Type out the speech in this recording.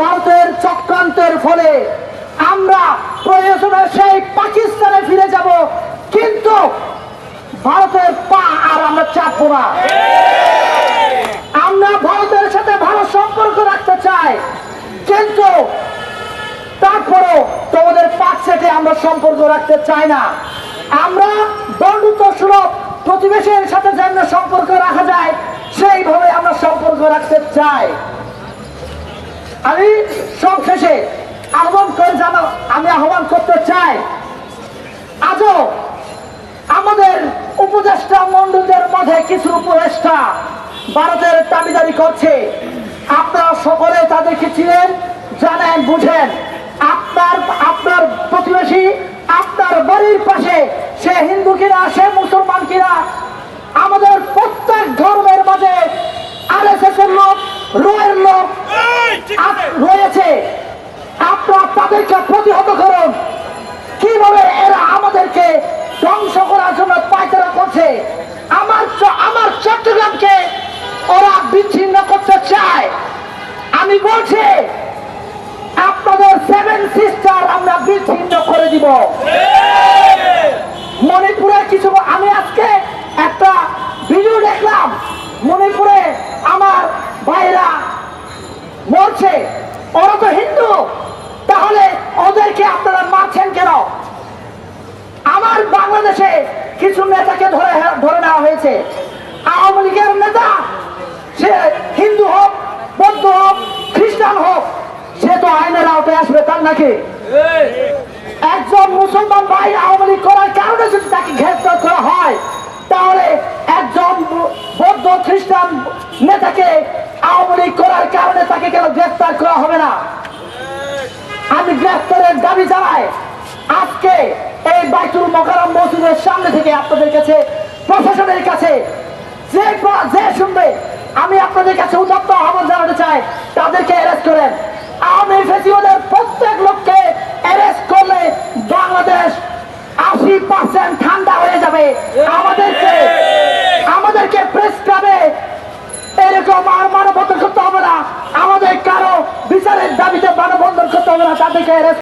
ভারতের চক্রান্তের ফলে আমরা প্রয়োজনে সেই পাকিস্তানে ফিরে যাব, কিন্তু ভারতের পা আর আমরা চাপবো না। আমরা ভারতের সাথে ভালো সম্পর্ক রাখতে চাই, কিন্তু তারপরও তোমাদের পাক সেটে আমরা সম্পর্ক রাখতে চাই না। আমরা বন্ধুত্ব সুলভ প্রতিবেশীর সাথে যেন সম্পর্ক রাখা যায়, সেইভাবে আমরা সম্পর্ক রাখতে চাই। আমি সব শেষে আহ্বান করে জানো, আমি আহ্বান করতে চাই। আজও আমাদের উপদেষ্টা মন্ডলদের মধ্যে কিছু উপদেষ্টা ভারতের দাবিদারি করছে। আপনারা সকলে তাদেরকে চিনেন, জানেন, বুঝেন। আপনার আপনার প্রতিবেশী, আপনার বাড়ির পাশে সে হিন্দু কিনা, সে মুসলমান কিনা, আমাদের প্রত্যেক ধর্মের মাঝে আর এস এর লোক রয়েছে। আপনারা তাদেরকে প্রতিহত করুন। কীভাবে এরা আমাদেরকে ধ্বংস করার জন্য পায়তারা করছে? আমার আমার চট্টগ্রামকে ওরা বিচ্ছিন্ন করতে চায়। আমি বলছি, আপনাদের সেভেন সিস্টার আমরা বিচ্ছিন্ন করে দিব মণিপুরে কিছু আমি আজকে একটা ভিডিও দেখলাম মণিপুরে আমার ভাইরা বলছে ওরা তো হিন্দু, তাহলে ওদেরকে আপনারা মারছেন কেন? আমার বাংলাদেশে কিছু নেতাকে ধরে ধরে নেওয়া হয়েছে। আওয়ামী লীগের নেতা, সে হিন্দু হোক, বৌদ্ধ হোক, খ্রিস্টান হোক, সে তো আইনের আওতায় আসবে তার নাকি? একজন মুসলমান ভাই আওয়ামী লীগ করার কারণে যদি তাকে গ্রেফতার করা হয়, তাহলে একজন বৌদ্ধ, খ্রিস্টান নেতাকে আওয়ামী লীগ করার কারণে গ্রেফতার করা হবে না। আমি গ্রেফতারের দাবি জানাই। আজকে এই বাইতুল মোকারম মসজিদের সামনে থেকে আপনাদের কাছে, প্রশাসনের কাছে যে যে শুনবে, আমি আপনাদের কাছে উদাত্ত আহ্বান জানাতে চাই, তাদেরকে অ্যারেস্ট করেন। আওয়ামী ফেসিবাদের প্রত্যেক লোককে অ্যারেস্ট করলে বাংলাদেশ আশি পার্সেন্ট ঠান্ডা হয়ে যাবে। আমাদেরকে আমাদেরকে প্রেস ক্লাবে এরকম আর মানবন্ধন করতে হবে না আমাদের কারও বিচারের দাবিতে মানবন্ধন করতে হবে না তাদেরকে